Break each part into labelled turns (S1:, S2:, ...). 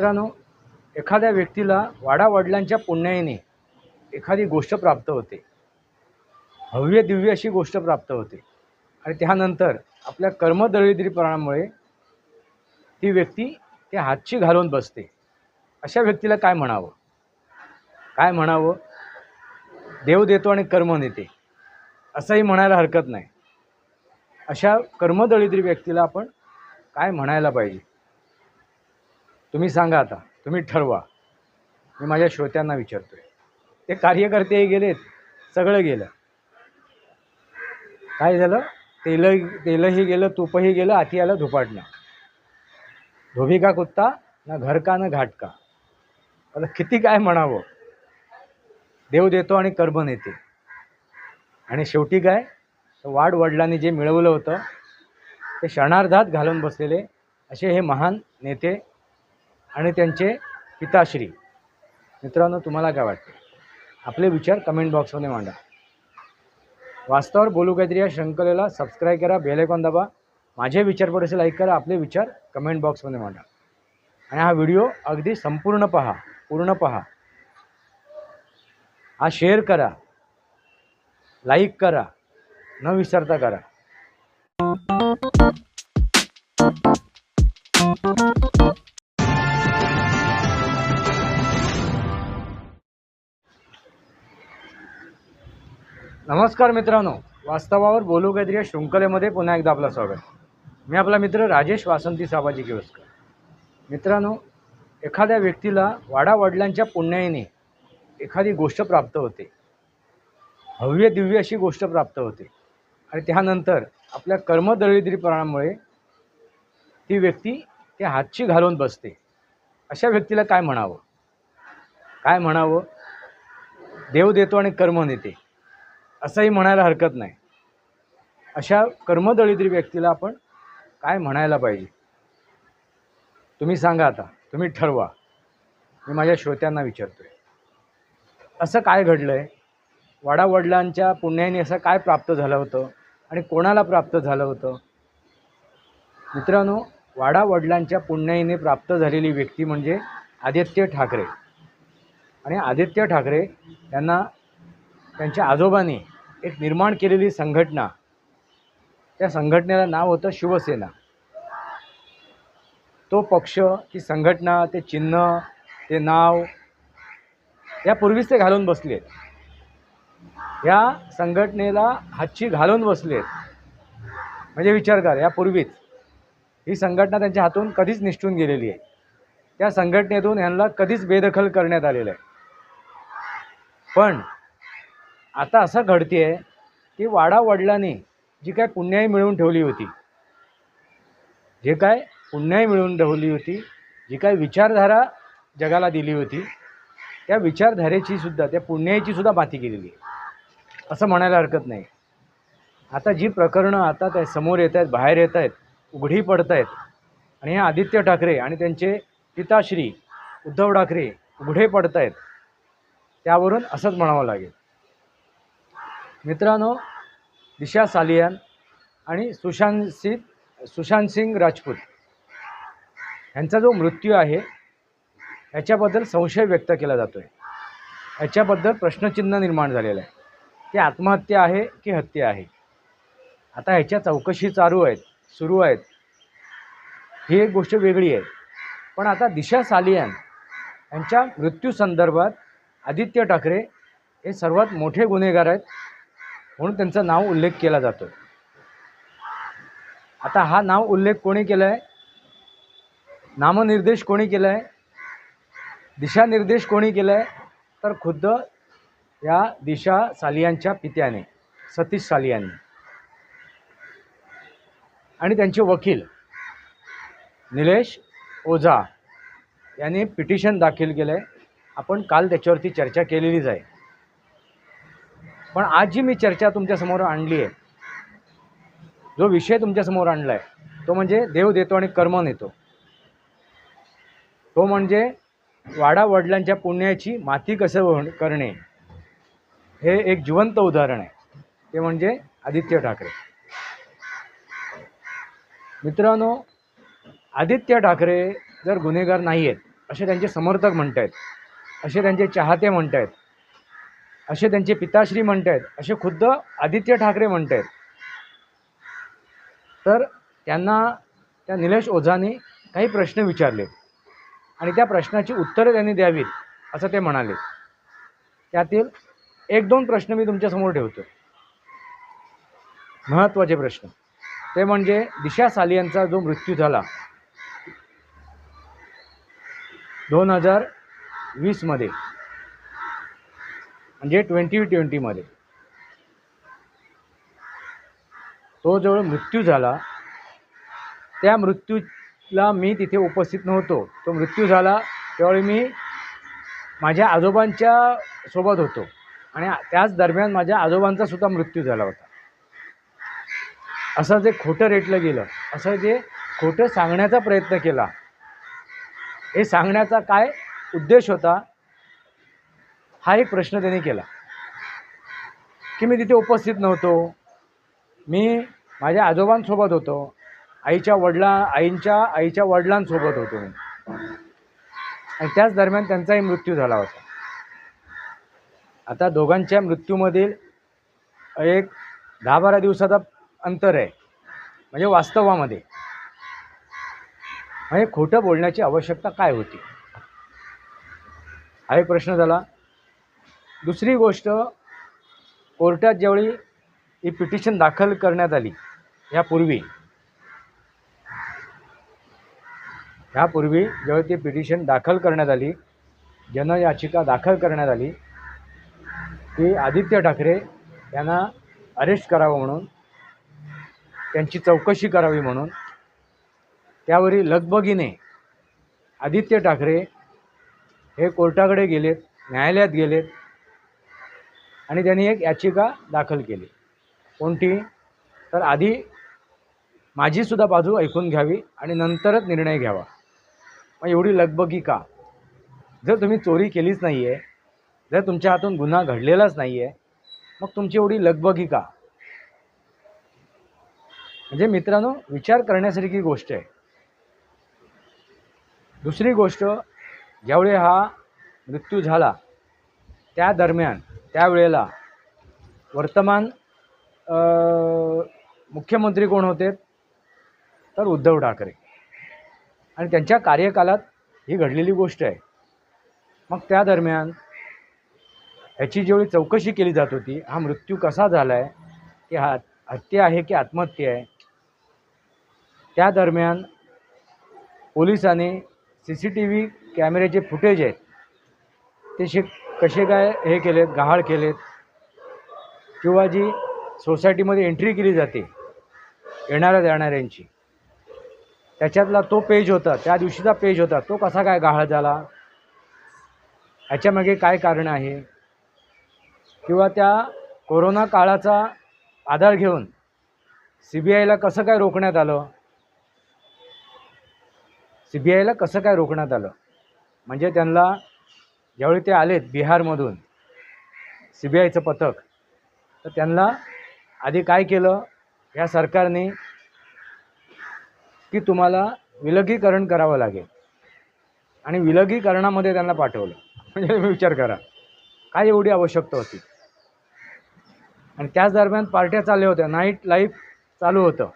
S1: मित्रांनो एखाद्या व्यक्तीला वाडावडिलांच्या पुण्याईने एखादी गोष्ट प्राप्त होते. भव्य दिव्य अशी गोष्ट प्राप्त होते. आणि त्यानंतर आपल्या कर्मदळिद्रीपणामुळे ती व्यक्ती ते हातची घालून बसते. अशा व्यक्तीला काय म्हणावं? काय म्हणावं? देव देतो आणि कर्म नेते असंही म्हणायला हरकत नाही. अशा कर्मदळिद्री व्यक्तीला आपण काय म्हणायला पाहिजे? तुम्ही सांगा आता तुम्ही ठरवा. मी माझ्या श्रोत्यांना विचारतोय. ते कार्यकर्तेही गेलेत सगळं गेलं. काय झालं? तेल तेलही गेलं तूपही गेलं आती आलं धुपाटणं धोबी का कुत्ता? ना घर का ना घाट का? आता किती काय म्हणावं? देव देतो आणि कर्म नेते. आणि शेवटी काय? वाढ वडिलांनी जे मिळवलं होतं ते क्षणार्धात घालून बसलेले असे हे महान नेते आणि त्यांचे पिताश्री. मित्रांनो तुम्हाला काय वाटते? आपले विचार कमेंट बॉक्समध्ये मांडा. वास्तवावर बोलू काहीतरी या शृंखलेला सबस्क्राईब करा बेलायकॉन दाबा. माझे विचार पडेसे लाईक करा आपले विचार कमेंट बॉक्समध्ये मांडा. आणि हा व्हिडिओ अगदी संपूर्ण पहा पूर्ण पहा. हा शेअर करा लाईक करा न विसरता करा. नमस्कार मित्रांनो. वास्तवावर बोलू काहीतरी या शृंखलेमध्ये पुन्हा एकदा आपलं स्वागत. मी आपला मित्र राजेश वासंती साबाजी किवस्कर मित्रांनो एखाद्या व्यक्तीला वाडावडिलांच्या पुण्याईने एखादी गोष्ट प्राप्त होते. भव्य दिव्य अशी गोष्ट प्राप्त होते. आणि त्यानंतर आपल्या कर्मदळिद्रीपणामुळे ती व्यक्ती ते हातची घालून बसते. अशा व्यक्तीला काय म्हणावं? काय म्हणावं? देव देतो आणि कर्म नेते. असंही म्हणायला हरकत नाही. अशा कर्मदळिद्री व्यक्तीला आपण काय म्हणायला पाहिजे? तुम्ही सांगा आता. तुम्ही ठरवा. मी माझ्या श्रोत्यांना विचारतोय. असं काय घडलं आहे वाडावडिलांच्या पुण्याने असं काय प्राप्त झालं होतं? आणि कोणाला प्राप्त झालं होतं? मित्रांनो वाडावडिलांच्या पुण्याईने प्राप्त झालेली व्यक्ती म्हणजे आदित्य ठाकरे. आणि आदित्य ठाकरे यांना त्यांच्या आजोबांनी एक निर्माण केलेली संघटना. त्या संघटनेला नाव होतं शिवसेना. तो पक्ष ती संघटना ते चिन्ह ते नाव यापूर्वीच ते घालून बसलेत. या संघटनेला हातची घालून बसलेत. म्हणजे विचार कर यापूर्वीच. ही संघटना त्यांच्या हातून कधीच निष्ठून गेलेली आहे. त्या संघटनेतून यांना कधीच बेदखल करण्यात आलेलं आहे. पण आता असं घडते आहे की वाडावडिलांनी जी काय पुण्याई मिळवून ठेवली होती जे काय पुण्याई मिळवून ठेवली होती जी काय विचारधारा जगाला दिली होती त्या विचारधारेची सुद्धा त्या पुण्याईची सुद्धा माती केलेली आहे. असं म्हणायला हरकत नाही. आता जी प्रकरणं आता त्या समोर येत आहेत बाहेर येत आहेत उघडी पडत आहेत आणि हे आदित्य ठाकरे आणि त्यांचे पिताश्री उद्धव ठाकरे उघडे पडत आहेत त्यावरून असंच म्हणावं लागेल. मित्रांनो दिशा सालियान आणि सुशांत सिंग सुशांत सिंग राजपूत यांचा जो मृत्यू आहे याच्याबद्दल संशय व्यक्त केला जातो आहे याच्याबद्दल प्रश्नचिन्ह निर्माण झालेलं आहे. ते आत्महत्या आहे की हत्या आहे? आता ह्याच्या चौकशी चालू आहेत सुरू आहेत. ही एक गोष्ट वेगळी आहे. पण आता दिशा सालियान यांच्या मृत्यूसंदर्भात आदित्य ठाकरे हे सर्वात मोठे गुन्हेगार आहेत. म्हणून त्यांचा नाव उल्लेख केला जातो. आता हा नाव उल्लेख कोणी केला आहे नामनिर्देश कोणी केला आहे दिशानिर्देश कोणी केला आहे तर खुद्द या दिशा सालियांच्या पित्याने सतीश सालियांनी. आणि त्यांचे वकील निलेश ओझा यांनी पिटिशन दाखल केलं आहे आपण काल त्याच्यावरती चर्चा केलेलीच आहे. पण आज जी मी चर्चा तुमच्यासमोर आणली आहे जो विषय तुमच्यासमोर आणला आहे तो म्हणजे देव देतो आणि कर्म नेतो. तो म्हणजे वाडा वडिलांच्या पुण्याची माती कसं करणे हे एक जिवंत उदाहरण आहे. ते म्हणजे आदित्य ठाकरे. मित्रांनो आदित्य ठाकरे जर गुन्हेगार नाही आहेत असे त्यांचे समर्थक म्हणत आहेत असे त्यांचे चाहते म्हणत आहेत असे त्यांचे पिताश्री म्हणत आहेत असे खुद्द आदित्य ठाकरे म्हणत आहेत तर त्यांना त्या निलेश ओझाने काही प्रश्न विचारले आणि त्या प्रश्नाची उत्तरं त्यांनी द्यावीत असं ते म्हणाले. त्यातील एक दोन प्रश्न मी तुमच्यासमोर ठेवतो. महत्त्वाचे प्रश्न. ते म्हणजे दिशा सालियांचा जो मृत्यू झाला दोन हजार वीसमध्ये म्हणजे ट्वेंटी ट्वेंटीमध्ये तो जवळ मृत्यू झाला त्या मृत्यूला मी तिथे उपस्थित नव्हतो. तो मृत्यू झाला त्यावेळी मी माझ्या आजोबांच्या सोबत होतो. आणि त्याच दरम्यान माझ्या आजोबांचा सुद्धा मृत्यू झाला होता. असं जे खोटं रेटलं गेलं असं जे खोटं सांगण्याचा प्रयत्न केला हे सांगण्याचा काय उद्देश होता? हा एक प्रश्न त्यांनी केला. की मी तिथे उपस्थित नव्हतो. मी माझ्या आजोबांसोबत होतो. आईच्या वडिला आईंच्या आईच्या वडिलांसोबत होतो. मी आणि त्याच दरम्यान त्यांचाही मृत्यू झाला होता. आता दोघांच्या मृत्यूमधील एक दहा बारा दिवसाचा अंतर आहे. म्हणजे वास्तवामध्ये. म्हणजे खोटं बोलण्याची आवश्यकता काय होती? हा एक प्रश्न झाला. दुसरी गोष्ट कोर्टात ज्यावेळी ही पिटिशन दाखल करण्यात आली यापूर्वी ह्यापूर्वी ज्यावेळी ती पिटिशन दाखल करण्यात आली जनयाचिका दाखल करण्यात आली की आदित्य ठाकरे यांना अरेस्ट करावं म्हणून त्यांची चौकशी करावी म्हणून त्यावरील लगबगीने आदित्य ठाकरे हे कोर्टाकडे गेलेत न्यायालयात गेलेत आणि त्यांनी एक याचिका दाखल केली. कोणती? तर आधी माझीसुद्धा बाजू ऐकून घ्यावी आणि नंतरच निर्णय घ्यावा. मग एवढी लगबगी का? जर तुम्ही चोरी केलीच नाही आहे जर तुमच्या हातून गुन्हा घडलेलाच नाही आहे मग तुमची एवढी लगबगी का? म्हणजे मित्रांनो विचार करण्यासारखी गोष्ट आहे. दुसरी गोष्ट ज्यावेळी हा मृत्यू झाला त्या दरम्यान त्यावेळेला वर्तमान मुख्यमंत्री कोण होते? तर उद्धव ठाकरे. आणि त्यांच्या कार्यकालात ही घडलेली गोष्ट आहे. मग त्या दरम्यान ह्याची जेवढी चौकशी केली जात होती हा मृत्यू कसा झाला आहे की हा हत्या आहे की आत्महत्या आहे? त्या दरम्यान पोलिसांनी सी सी टी व्ही कॅमेऱ्याचे फुटेज आहेत ते शे कसे काय हे केलेत गहाळ केलेत किंवा जी सोसायटीमध्ये एंट्री केली जाते येणाऱ्या जाणाऱ्यांची त्याच्यातला तो पेज होता त्या दिवशीचा पेज होता तो कसा काय गहाळ झाला ह्याच्यामागे काय कारण आहे किंवा त्या कोरोना काळाचा आधार घेऊन सी बी आयला कसं काय रोखण्यात आलं सी बी आयला कसं काय रोखण्यात आलं म्हणजे त्यांना ज्यावेळी ते आलेत बिहारमधून सी बी आयचं पथक तर त्यांना आधी काय केलं? या सरकारने की तुम्हाला विलगीकरण करावं लागेल. आणि विलगीकरणामध्ये त्यांना पाठवलं. म्हणजे तुम्ही विचार करा काय एवढी आवश्यकता होती? आणि त्याच दरम्यान पार्ट्या चालल्या होत्या नाईट लाईफ चालू होतं.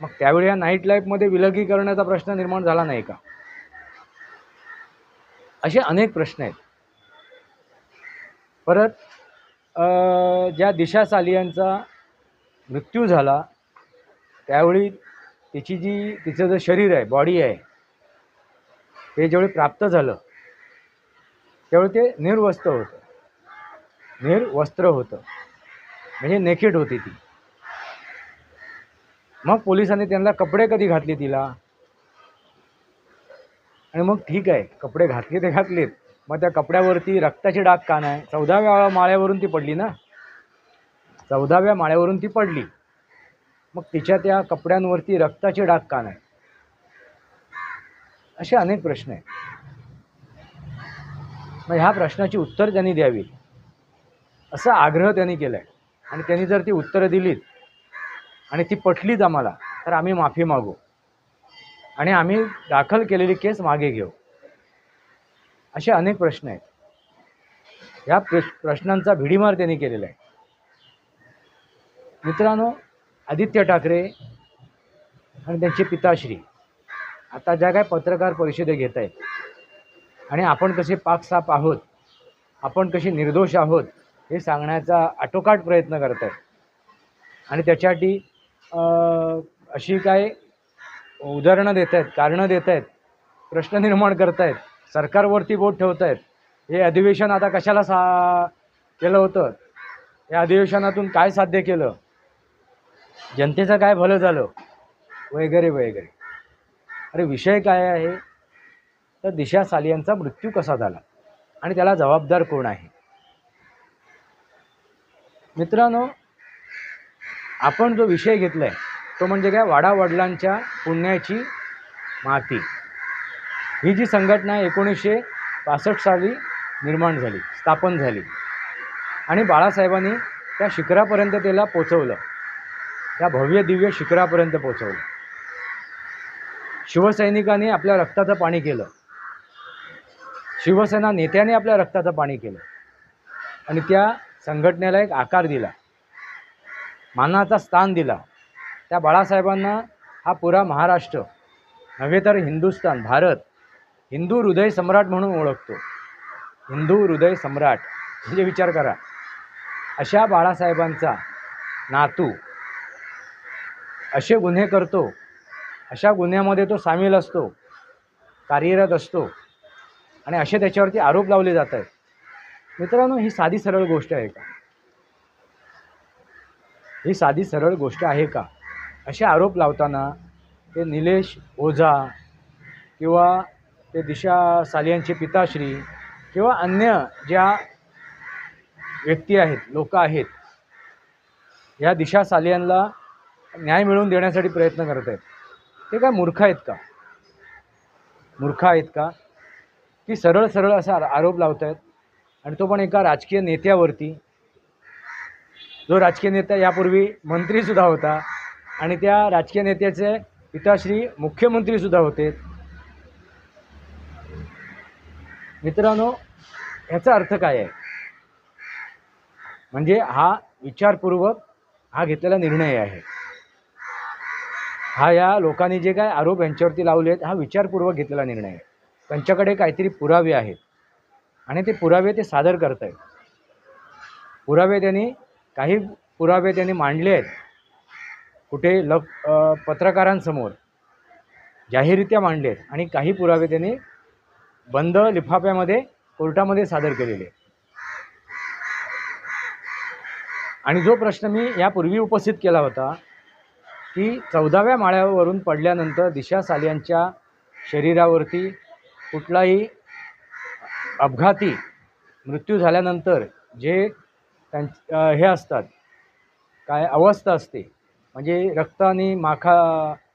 S1: मग त्यावेळी या नाईट लाईफमध्ये विलगीकरणाचा प्रश्न निर्माण झाला नाही का? असे अनेक प्रश्न आहेत. परत ज्या दिशा सालियांचा मृत्यू झाला त्यावेळी तिची जी तिचं जे शरीर आहे बॉडी आहे ते ज्यावेळी प्राप्त झालं त्यावेळी ते निर्वस्त्र होतं. निर्वस्त्र होतं. म्हणजे नेकेड होती ती. मग पोलिसांनी त्यांना कपडे कधी घातले तिला? आणि मग ठीक आहे कपडे घातले ते घातलेत. मग त्या कपड्यावरती रक्ताचे डाग का नाही? चौदाव्या माळ्यावरून ती पडली ना? चौदाव्या माळ्यावरून ती पडली. मग तिच्या त्या कपड्यांवरती रक्ताचे डाग का नाही? असे अनेक प्रश्न आहेत. मग ह्या प्रश्नाची उत्तर त्यांनी द्यावी. असा आग्रह त्यांनी केला आहे आणि त्यांनी जर ती उत्तरं दिलीत आणि ती पटलीच आम्हाला तर आम्ही माफी मागू. आणि आम्ही दाखल केलेली केस मागे घेऊ. असे अनेक प्रश्न आहेत. या प्रश प्रश्नांचा भिडीमार त्यांनी केलेला आहे. मित्रांनो आदित्य ठाकरे आणि त्यांचे पिताश्री आता ज्या काय पत्रकार परिषदे घेत आहेत आणि आपण कसे पाकसाप आहोत आपण कशी निर्दोष आहोत हे सांगण्याचा आटोकाट प्रयत्न करत आहेत. आणि त्याच्यासाठी अशी काय उदाहरणं देत आहेत कारणं देत आहेत प्रश्न निर्माण करत आहेत सरकारवरती बोट ठेवत आहेत हे अधिवेशन आता कशाला सा केलं होतं? या अधिवेशनातून काय साध्य केलं? जनतेचं काय भलं झालं? वगैरे वगैरे. अरे विषय काय आहे? तर दिशा सालियांचा मृत्यू कसा झाला? आणि त्याला जबाबदार कोण आहे? मित्रांनो आपण जो विषय घेतला आहे तो म्हणजे काय? वाडावडिलांच्या पुण्याची माती. ही जी संघटना एकोणीसशे पासष्ट साली निर्माण झाली स्थापन झाली. आणि बाळासाहेबांनी त्या शिखरापर्यंत त्याला पोचवलं. त्या भव्य दिव्य शिखरापर्यंत पोचवलं. शिवसैनिकांनी आपल्या रक्ताचं पाणी केलं. शिवसेना नेत्याने आपल्या रक्ताचं पाणी केलं. आणि त्या संघटनेला एक आकार दिला. मानाचा स्थान दिला. त्या बाळासाहेबांना हा पुरा महाराष्ट्र नव्हे तर हिंदुस्थान भारत हिंदू हृदय सम्राट म्हणून ओळखतो. हिंदू हृदय सम्राट म्हणजे विचार करा. अशा बाळासाहेबांचा नातू असे गुन्हे करतो अशा गुन्ह्यामध्ये तो सामील असतो कार्यरत असतो आणि असे त्याच्यावरती आरोप लावले जात आहेत. मित्रांनो ही साधी सरळ गोष्ट आहे का? ही साधी सरळ गोष्ट आहे का? असे आरोप लावताना ते निलेश ओझा किंवा ते दिशा सालियांचे पिताश्री किंवा अन्य ज्या व्यक्ती आहेत लोक आहेत ह्या दिशा सालियांना न्याय मिळवून देण्यासाठी प्रयत्न करत आहेत. ते काय मूर्ख आहेत का? मूर्ख आहेत का? की सरळ सरळ असा आरोप लावत आहेत आणि तो पण एका राजकीय नेत्यावरती. जो राजकीय नेता यापूर्वी मंत्रीसुद्धा होता आणि त्या राजकीय नेत्याचे पिताश्री मुख्यमंत्रीसुद्धा होते. मित्रांनो ह्याचा अर्थ काय आहे? म्हणजे हा विचारपूर्वक हा घेतलेला निर्णय आहे. हा या लोकांनी जे काय आरोप यांच्यावरती लावले आहेत हा विचारपूर्वक घेतलेला निर्णय आहे. त्यांच्याकडे काहीतरी पुरावे आहेत. आणि ते पुरावे ते सादर करत आहेत पुरावे त्यांनी काही पुरावे त्यांनी मांडले आहेत. कुठे लक पत्रकारांसमोर जाहीररित्या मांडले आहेत आणि काही पुरावे त्यांनी बंद लिफाफ्यामध्ये कोर्टामध्ये सादर केलेले. आणि जो प्रश्न मी यापूर्वी उपस्थित केला होता की चौदाव्या माळ्यावरून पडल्यानंतर दिशा सालियांच्या शरीरावरती कुठलाही अपघाती मृत्यू झाल्यानंतर जे त्यां हे असतात काय अवस्था असते म्हणजे रक्ताने माखा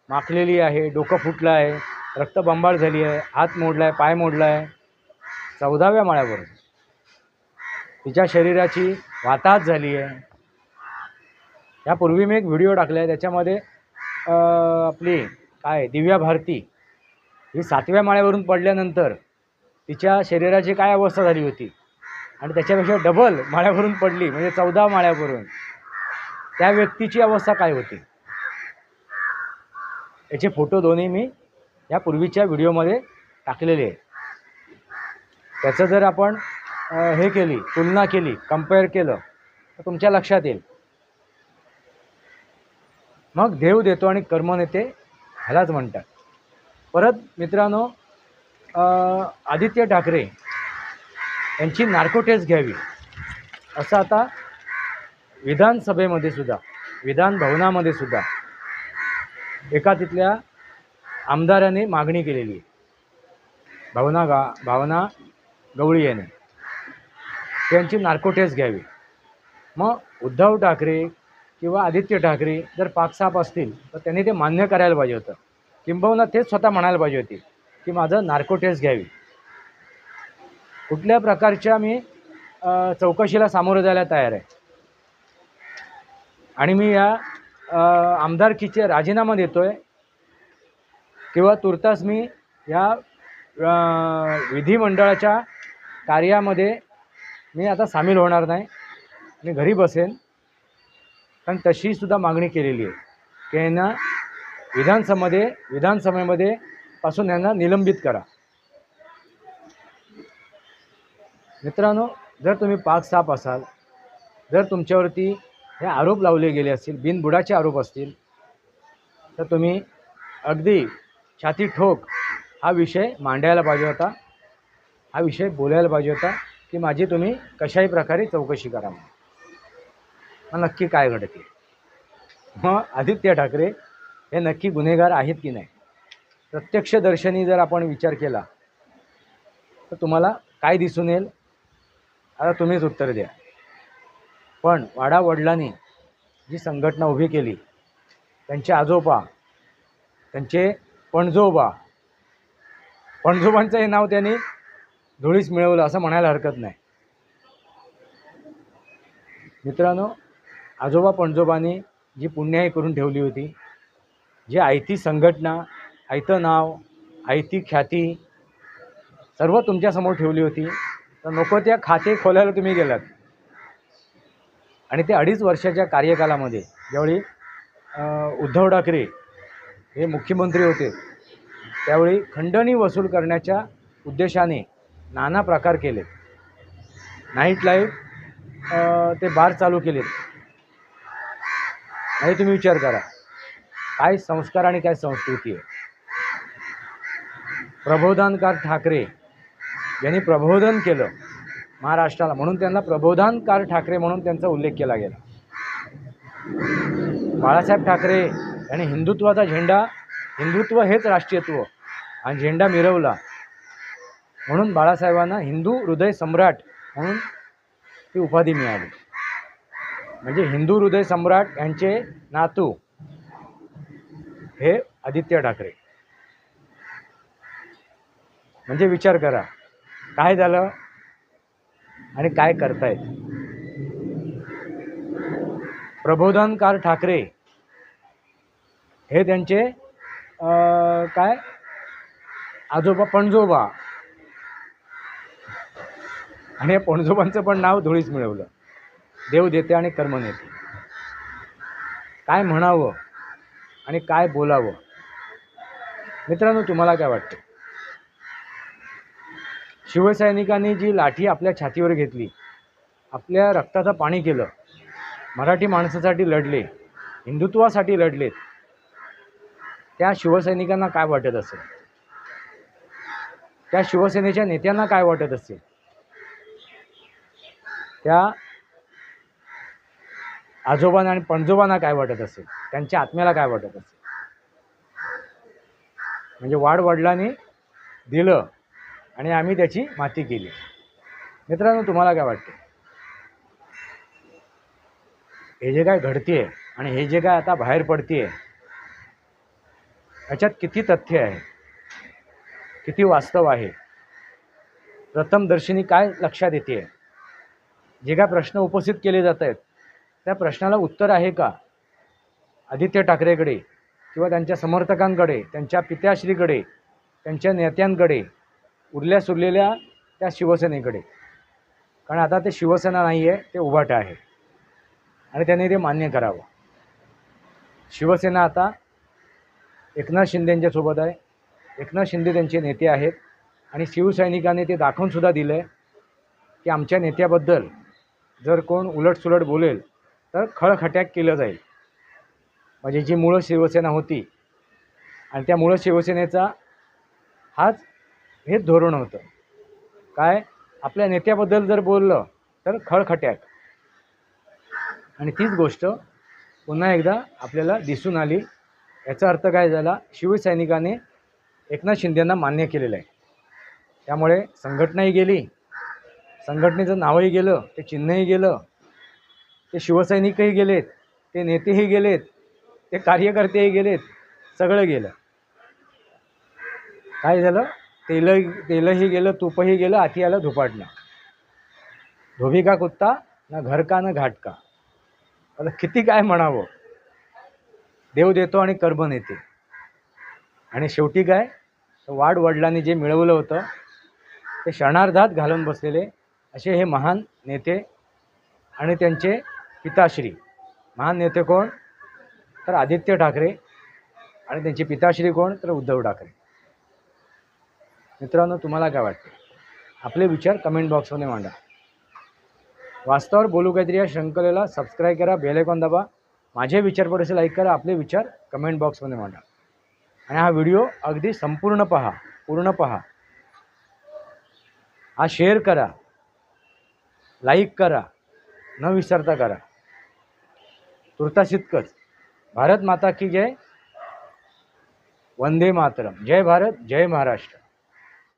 S1: माखलेली आहे डोकं फुटलं आहे रक्तबंबाळ झाली आहे हात मोडला आहे पाय मोडला आहे. चौदाव्या माळ्यावरून तिच्या शरीराची वाताहत झाली आहे. यापूर्वी मी एक व्हिडिओ टाकला आहे त्याच्यामध्ये आपली काय दिव्या भारती ही सातव्या माळ्यावरून पडल्यानंतर तिच्या शरीराची काय अवस्था झाली होती? आणि त्याच्यापेक्षा डबल माळ्यावरून पडली म्हणजे चौदा माळ्यावरून. त्या व्यक्तीची अवस्था काय होती? याचे फोटो दोन्ही मी या पूर्वीच्या व्हिडिओमध्ये टाकलेले आहे त्याचं जर आपण हे केली तुलना केली कंपेअर केलं तर तुमच्या लक्षात येईल. मग देव देतो आणि कर्म नेते ह्यालाच म्हणतात. परत मित्रांनो आदित्य ठाकरे यांची नार्को टेस्ट घ्यावी. असं आता विधानसभेमध्ये सुद्धा विधान भवनामध्ये सुद्धा एका तिथल्या आमदाराने मागणी केलेली आहे. भावना गा भावना गवळी याने. त्यांची नार्कोटेस्ट घ्यावी. मग उद्धव ठाकरे किंवा आदित्य ठाकरे जर पाकसाप असतील तर त्यांनी ते मान्य करायला पाहिजे होतं. किंबहुना तेच स्वतः म्हणायला पाहिजे होती की माझं नार्कोटेस्ट घ्यावी. कुठल्या प्रकारच्या मी चौकशीला सामोरं जायला तयार आहे? आणि मी या आमदारकीचे राजीनामा देतो आहे किंवा तुर्तास मी या विधिमंडळाच्या कार्यामध्ये मी आता सामील होणार नाही. मी घरी बसेन. कारण तशी सुद्धा मागणी केलेली आहे. की यांना विधानसभेमध्ये विधानसभेमध्ये पासून यांना निलंबित करा. मित्रांनो जर तुम्ही पाक साप असाल जर तुमच्यावरती हे आरोप लावले गेले असतील बिनबुडाचे आरोप असतील तर तुम्ही अगदी छाती ठोक हा विषय मांडायला पाहिजे होता हा विषय बोलायला पाहिजे होता की माझी तुम्ही कशाही प्रकारे चौकशी करा मग नक्की काय घडते? मग आदित्य ठाकरे हे नक्की गुन्हेगार आहेत की नाही? प्रत्यक्षदर्शनी जर आपण विचार केला तर तुम्हाला काय दिसून येईल? आता तुम्हीच उत्तर द्या. पण वाडा वडिलांनी जी संघटना उभी केली त्यांचे आजोबा त्यांचे पणजोबा पणजोबांचं हे नाव त्यांनी धुळीस मिळवलं असं म्हणायला हरकत नाही. मित्रांनो आजोबा पणजोबांनी जी पुण्याई करून ठेवली होती जी आयती संघटना आयतं नाव आयती ख्याती सर्व तुमच्यासमोर ठेवली होती तर नको त्या खाते खोलायला तुम्ही गेलात. आणि ते अडीच वर्षाच्या कार्यकालामध्ये ज्यावेळी उद्धव ठाकरे हे मुख्यमंत्री होते त्यावेळी खंडणी वसूल करण्याच्या उद्देशाने नाना प्रकार केले. नाईट लाईफ ते बार चालू केलेत. आणि तुम्ही विचार करा काय संस्कार आणि काय संस्कृती आहे? प्रबोधनकार ठाकरे यांनी प्रबोधन केलं. महाराष्ट्राला. म्हणून त्यांना प्रबोधनकार ठाकरे म्हणून त्यांचा उल्लेख केला गेला. बाळासाहेब ठाकरे यांनी हिंदुत्वाचा झेंडा हिंदुत्व हेच राष्ट्रीयत्व आणि झेंडा मिरवला. म्हणून बाळासाहेबांना हिंदू हृदय सम्राट म्हणून ती उपाधी मिळाली. म्हणजे हिंदू हृदय सम्राट यांचे नातू हे आदित्य ठाकरे. म्हणजे विचार करा काय झालं? आणि काय करतायत? प्रबोधनकार ठाकरे. हे त्यांचे काय? आजोबा पणजोबा. आणि या पणजोबांचं पण नाव धुळीच मिळवलं. देव देते आणि कर्म नेते. काय म्हणावं आणि काय बोलावं? मित्रांनो तुम्हाला काय वाटतं? शिवसैनिकांनी जी लाठी आपल्या छातीवर घेतली आपल्या रक्ताचं पाणी केलं मराठी माणसासाठी लढले हिंदुत्वासाठी लढलेत त्या शिवसैनिकांना काय वाटत असेल? त्या शिवसेनेच्या नेत्यांना काय वाटत असेल? त्या आजोबांना आणि पणजोबांना काय वाटत असेल? त्यांच्या आत्म्याला काय वाटत असेल? म्हणजे वाढ वडिलांनी दिलं. आणि आम्ही त्याची माती केली. मित्रांनो तुम्हाला काय वाटतं? हे जे काय घडते आणि हे जे काय आता बाहेर पडते याच्यात किती तथ्य आहे? किती वास्तव आहे? प्रथमदर्शनी काय लक्षात येते? जे काय प्रश्न उपस्थित केले जात आहेत त्या प्रश्नाला उत्तर आहे का? आदित्य ठाकरेकडे किंवा त्यांच्या समर्थकांकडे त्यांच्या पित्याश्रीकडे त्यांच्या नेत्यांकडे उरल्या सुरलेल्या त्या शिवसेनेकडे. कारण आता ते शिवसेना नाही आहे ते उभाटा आहे. आणि त्यांनी ते मान्य करावं. शिवसेना आता एकनाथ शिंदेंच्यासोबत आहे. एकनाथ शिंदे त्यांचे नेते आहेत. आणि शिवसैनिकांनी ते दाखवूनसुद्धा दिलं आहे की आमच्या नेत्याबद्दल जर कोण उलटसुलट बोलेल तर खळखट्याक केलं जाईल. म्हणजे जी मूळ शिवसेना होती आणि त्या मूळ शिवसेनेचा हाच हेच धोरण होतं. काय? आपल्या नेत्याबद्दल जर बोललं तर खळखट्याक आणि तीच गोष्ट पुन्हा एकदा आपल्याला दिसून आली. याचा अर्थ काय झाला? शिवसैनिकाने एकनाथ शिंदेंना मान्य केलेलं आहे. त्यामुळे संघटनाही गेली. संघटनेचं नावही गेलं ते चिन्हही गेलं. ते शिवसैनिकही गेलेत ते नेतेही गेलेत ते कार्यकर्तेही गेलेत सगळं गेलं. काय झालं? तेल तेलही गेलं तुपही गेलं आती आलं धुपाटणं धोबी का कुत्ता ना घर का ना घाट का आता किती काय म्हणावं? देव देतो आणि कर्म नेते. आणि शेवटी काय? तर वाड वडिलांनी जे मिळवलं होतं ते क्षणार्धात घालून बसलेले असे हे महान नेते आणि त्यांचे पिताश्री. महान नेते कोण? तर आदित्य ठाकरे. आणि त्यांचे पिताश्री कोण? तर उद्धव ठाकरे. मित्रांनो तुम्हाला काय वाटतं? आपले विचार कमेंट बॉक्समध्ये मांडा. वास्तवावर बोलू काहीतरी या शृंखलेला सबस्क्राईब करा बेलेकॉन दाबा. माझे विचार पडसे लाईक करा आपले विचार कमेंट बॉक्समध्ये मांडा. आणि हा व्हिडिओ अगदी संपूर्ण पहा पूर्ण पहा. हा शेअर करा लाईक करा न विसरता करा. तुर्तास इतकंच. भारत माता की जय वंदे मातरम. जय भारत जय महाराष्ट्र.